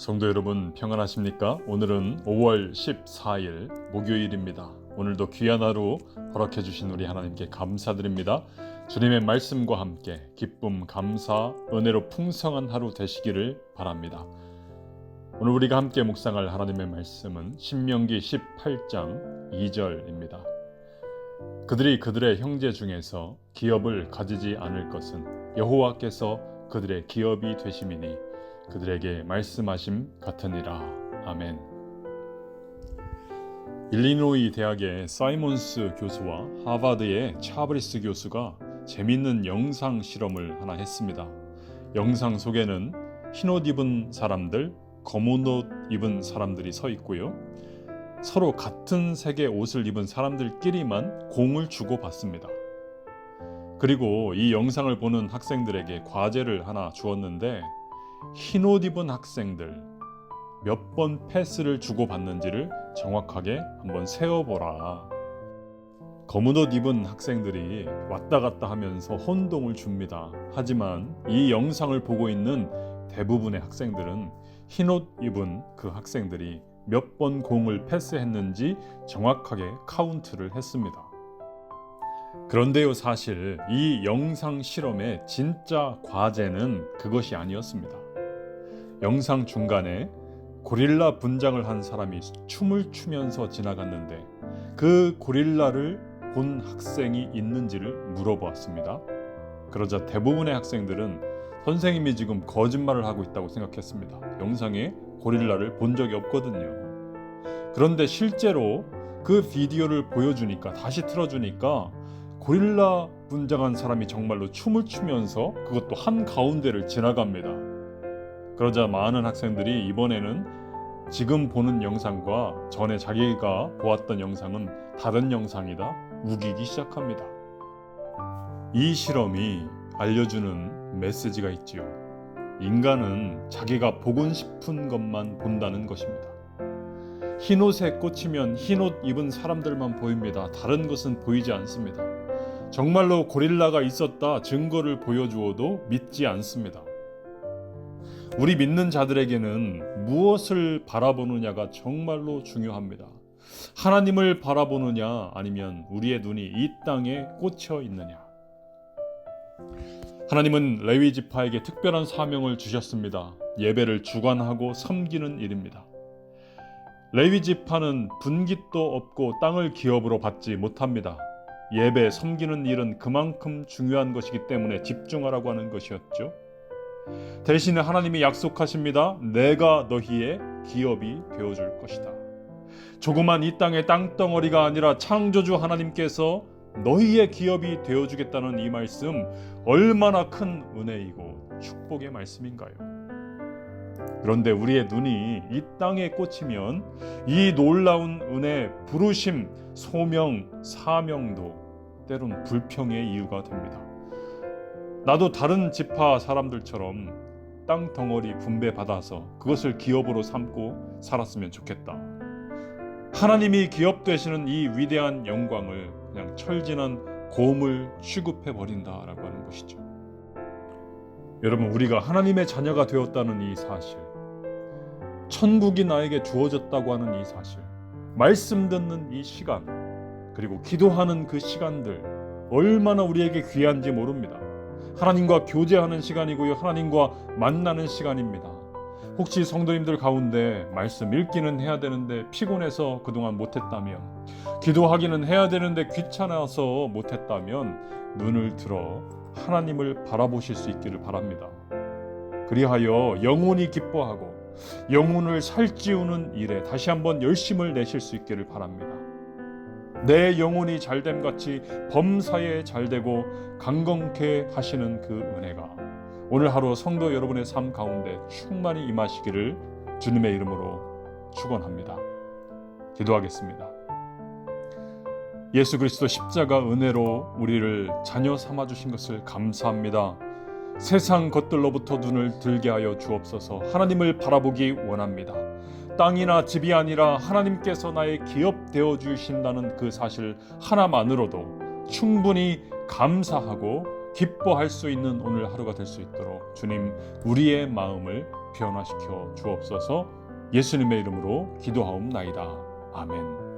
성도 여러분 평안하십니까? 오늘은 5월 14일 목요일입니다. 오늘도 귀한 하루 허락해 주신 우리 하나님께 감사드립니다. 주님의 말씀과 함께 기쁨, 감사, 은혜로 풍성한 하루 되시기를 바랍니다. 오늘 우리가 함께 묵상할 하나님의 말씀은 신명기 18장 2절입니다. 그들이 그들의 형제 중에서 기업을 가지지 않을 것은 여호와께서 그들의 기업이 되심이니 그들에게 말씀하심 같으니라. 아멘. 일리노이 대학의 사이몬스 교수와 하버드의 차브리스 교수가 재밌는 영상 실험을 하나 했습니다. 영상 속에는 흰옷 입은 사람들, 검은 옷 입은 사람들이 서 있고요. 서로 같은 색의 옷을 입은 사람들끼리만 공을 주고 받습니다. 그리고 이 영상을 보는 학생들에게 과제를 하나 주었는데 흰 옷 입은 학생들 몇 번 패스를 주고 받는지를 정확하게 한번 세어보라. 검은 옷 입은 학생들이 왔다 갔다 하면서 혼동을 줍니다. 하지만 이 영상을 보고 있는 대부분의 학생들은 흰 옷 입은 그 학생들이 몇 번 공을 패스했는지 정확하게 카운트를 했습니다. 그런데요, 사실 이 영상 실험의 진짜 과제는 그것이 아니었습니다. 영상 중간에 고릴라 분장을 한 사람이 춤을 추면서 지나갔는데 그 고릴라를 본 학생이 있는지를 물어보았습니다. 그러자 대부분의 학생들은 선생님이 지금 거짓말을 하고 있다고 생각했습니다. 영상에 고릴라를 본 적이 없거든요. 그런데 실제로 그 비디오를 보여주니까 다시 틀어주니까 고릴라 분장한 사람이 정말로 춤을 추면서 그것도 한 가운데를 지나갑니다. 그러자 많은 학생들이 이번에는 지금 보는 영상과 전에 자기가 보았던 영상은 다른 영상이다 우기기 시작합니다. 이 실험이 알려주는 메시지가 있지요. 인간은 자기가 보고 싶은 것만 본다는 것입니다. 흰옷에 꽂히면 흰옷 입은 사람들만 보입니다. 다른 것은 보이지 않습니다. 정말로 고릴라가 있었다 증거를 보여주어도 믿지 않습니다. 우리 믿는 자들에게는 무엇을 바라보느냐가 정말로 중요합니다. 하나님을 바라보느냐 아니면 우리의 눈이 이 땅에 꽂혀 있느냐. 하나님은 레위 지파에게 특별한 사명을 주셨습니다. 예배를 주관하고 섬기는 일입니다. 레위 지파는 분깃도 없고 땅을 기업으로 받지 못합니다. 예배 섬기는 일은 그만큼 중요한 것이기 때문에 집중하라고 하는 것이었죠. 대신에 하나님이 약속하십니다. 내가 너희의 기업이 되어줄 것이다. 조그만 이 땅의 땅덩어리가 아니라 창조주 하나님께서 너희의 기업이 되어주겠다는 이 말씀 얼마나 큰 은혜이고 축복의 말씀인가요? 그런데 우리의 눈이 이 땅에 꽂히면 이 놀라운 은혜, 부르심, 소명, 사명도 때론 불평의 이유가 됩니다. 나도 다른 지파 사람들처럼 땅 덩어리 분배 받아서 그것을 기업으로 삼고 살았으면 좋겠다. 하나님이 기업 되시는 이 위대한 영광을 그냥 철진한 고음을 취급해 버린다라고 하는 것이죠. 여러분 우리가 하나님의 자녀가 되었다는 이 사실, 천국이 나에게 주어졌다고 하는 이 사실, 말씀 듣는 이 시간, 그리고 기도하는 그 시간들 얼마나 우리에게 귀한지 모릅니다. 하나님과 교제하는 시간이고요. 하나님과 만나는 시간입니다. 혹시 성도님들 가운데 말씀 읽기는 해야 되는데 피곤해서 그동안 못했다면, 기도하기는 해야 되는데 귀찮아서 못했다면 눈을 들어 하나님을 바라보실 수 있기를 바랍니다. 그리하여 영혼이 기뻐하고 영혼을 살찌우는 일에 다시 한번 열심을 내실 수 있기를 바랍니다. 내 영혼이 잘됨 같이 범사에 잘되고 강건케 하시는 그 은혜가 오늘 하루 성도 여러분의 삶 가운데 충만히 임하시기를 주님의 이름으로 축원합니다. 기도하겠습니다. 예수 그리스도 십자가 은혜로 우리를 자녀 삼아 주신 것을 감사합니다. 세상 것들로부터 눈을 들게 하여 주옵소서. 하나님을 바라보기 원합니다. 땅이나 집이 아니라 하나님께서 나의 기업 되어 주신다는 그 사실 하나만으로도 충분히 감사하고 기뻐할 수 있는 오늘 하루가 될 수 있도록 주님 우리의 마음을 변화시켜 주옵소서 예수님의 이름으로 기도하옵나이다. 아멘.